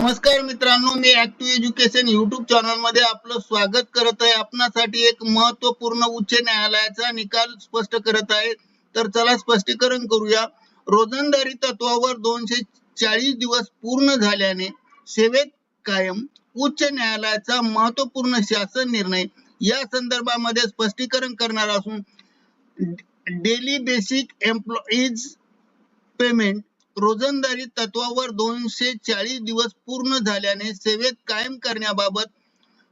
नमस्कार मित्रांनो मी ऍक्टिव्ह एज्युकेशन युट्यूब चॅनलमध्ये आपलं स्वागत करत आहे. आपणासाठी एक महत्त्वपूर्ण उच्च न्यायालयाचा निकाल स्पष्ट करत आहे. तर चला स्पष्टीकरण करूया. रोजंदारी तत्वावर दोनशे चाळीस दिवस पूर्ण झाल्याने सेवेत कायम उच्च न्यायालयाचा महत्त्वपूर्ण शासन निर्णय या संदर्भामध्ये स्पष्टीकरण करणार असून डेली बेसिक एम्प्लॉईज पेमेंट रोजंदारी तत्वावर दोनशे चाळीस दिवस पूर्ण झाल्याने सेवेत कायम करण्याबाबत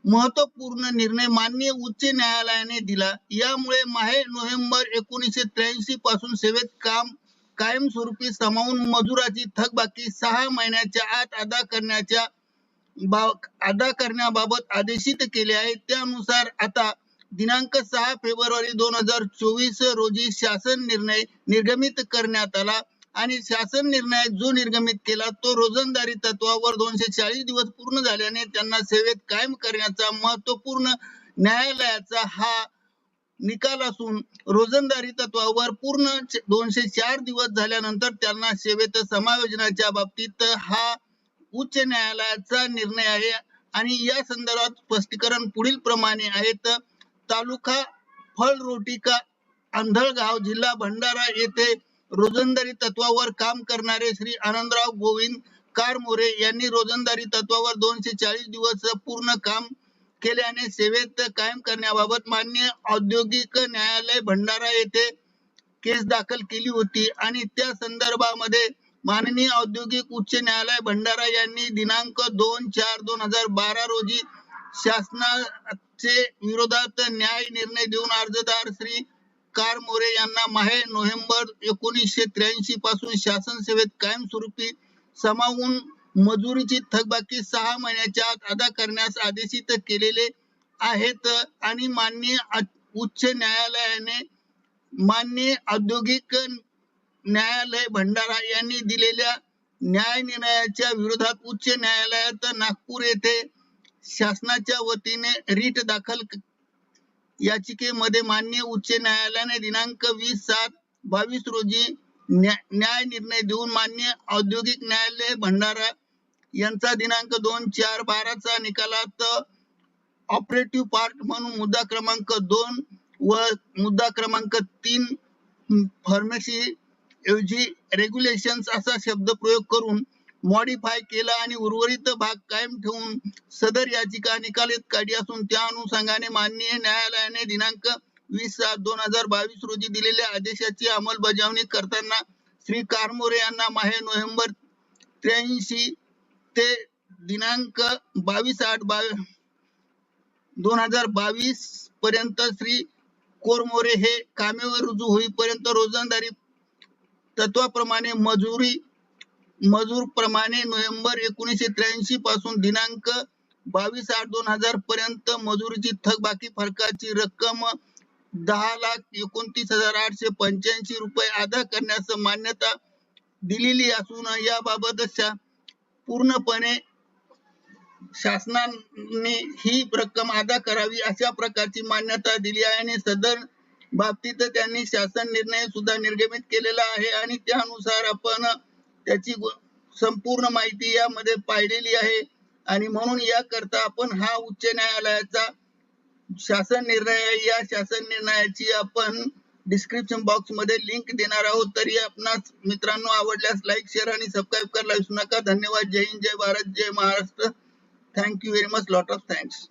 महत्त्वपूर्ण निर्णय माननीय उच्च न्यायालयाने दिला. यामुळे माहे नोव्हेंबर एकोणीसशे त्र्याऐंशी पासून सेवेत काम कायमस्वरूपी सामावून मजुराची थकबाकी सहा महिन्याच्या आत अदा करण्याच्या बा- अदा करण्याबाबत आदेशित केले आहे. त्यानुसार आता दिनांक सहा फेब्रुवारी दोन हजार चोवीस रोजी शासन निर्णय निर्गमित करण्यात आला. आणि शासन निर्णय जो निर्गमित केला तो रोजंदारी तत्वावर दोनशे चाळीस दिवस पूर्ण झाल्याने त्यांना सेवेत कायम करण्याचा महत्त्वपूर्ण न्यायालयाचा हा निकाल असून रोजंदारी तत्वावर पूर्ण दोनशे चार दिवस झाल्यानंतर त्यांना सेवेत समायोजनाच्या बाबतीत हा उच्च न्यायालयाचा निर्णय आहे. आणि या संदर्भात स्पष्टीकरण पुढील प्रमाणे आहेत. तालुका फळरोटिका आंधळगाव जिल्हा भंडारा येथे रोजंदारी तत्वावर काम करणारे श्री आनंदराव गोविंद कारमोरे यांनी रोजंदारी तत्वावर दोनशे चाळीस दिवस पूर्ण काम केल्याने सेवेत कायम करण्याबाबत मान्य औद्योगिक न्यायालय भंडारा येथे केस दाखल केली होती. आणि त्या संदर्भामध्ये माननीय औद्योगिक उच्च न्यायालय भंडारा यांनी दिनांक दोन चार दोन हजार बारा रोजी शासनाचे विरोधात न्याय निर्णय देऊन अर्जदार श्री कार मोरे यांना माहे नोव्हेंबर एकोणीसशे त्र्याऐंशी पासून शासन सेवेत कायमस्वरूपी समावून मजुरीची थकबाकी सहा महिन्याच्या आत अदा करण्यास आदेशित केलेले आहेत आणि माननीय उच्च न्यायालयाने मान्य औद्योगिक न्यायालय भंडारा यांनी दिलेल्या न्याय निर्णयाच्या विरोधात उच्च न्यायालयात नागपूर येथे शासनाच्या वतीने रीट दाखल याचिकेमध्ये मान्य उच्च न्यायालयाने दिनांक वीस सात बावीस रोजी न्याय निर्णय देऊन मान्य औद्योगिक न्यायालय भंडारा यांचा दिनांक दोन चार बाराचा निकालात ऑपरेटिव्ह पार्ट म्हणून मुद्दा क्रमांक दोन व मुद्दा क्रमांक तीन फार्मसी ऐवजी रेग्युलेशन असा शब्द प्रयोग करून मॉडिफाय केला आणि उर्वरित भाग कायम ठेवून सदर याचिका निकालीत काढली असून त्या अनुषंगाने माननीय न्यायालयाने दिनांक वीस सात दोन हजार बावीस रोजी दिलेल्या आदेशाची अंमलबजावणी करताना श्री कारमोरे यांना माहे नोव्हेंबर त्र्याऐंशी ते दिनांक बावीस आठ बावीस दोन हजार बावीस पर्यंत श्री कोरमोरे हे कामेवर रुजू होईपर्यंत रोजंदारी तत्वाप्रमाणे मजुरी मजूर प्रमाणे नोव्हेंबर एकोणीसशे त्र्याऐंशी पासून दिनांक बावीस आठ दोन हजार पर्यंत मजुरीची थकबाकी फरकाची रक्कम दहा लाख एकोणतीस हजार आठशे पंच्याऐंशी रुपये अदा करण्यास मान्यता दिलेली असून याबाबत शा- पूर्णपणे शासनाने ही रक्कम अदा करावी अशा प्रकारची मान्यता दिली आहे आणि सदर बाबतीत त्यांनी शासन निर्णय सुद्धा निर्गमित केलेला आहे आणि त्यानुसार आपण त्याची संपूर्ण माहिती यामध्ये पाहिलेली आहे. आणि म्हणून याकरता आपण हा उच्च न्यायालयाचा शासन निर्णय या शासन निर्णयाची आपण डिस्क्रिप्शन बॉक्समध्ये लिंक देणार आहोत. तरी आपणास मित्रांनो आवडल्यास लाईक शेअर आणि सबस्क्राईब करायला विसरू नका. धन्यवाद. जय हिंद जय भारत जय Maharashtra. Thank you very much lot of thanks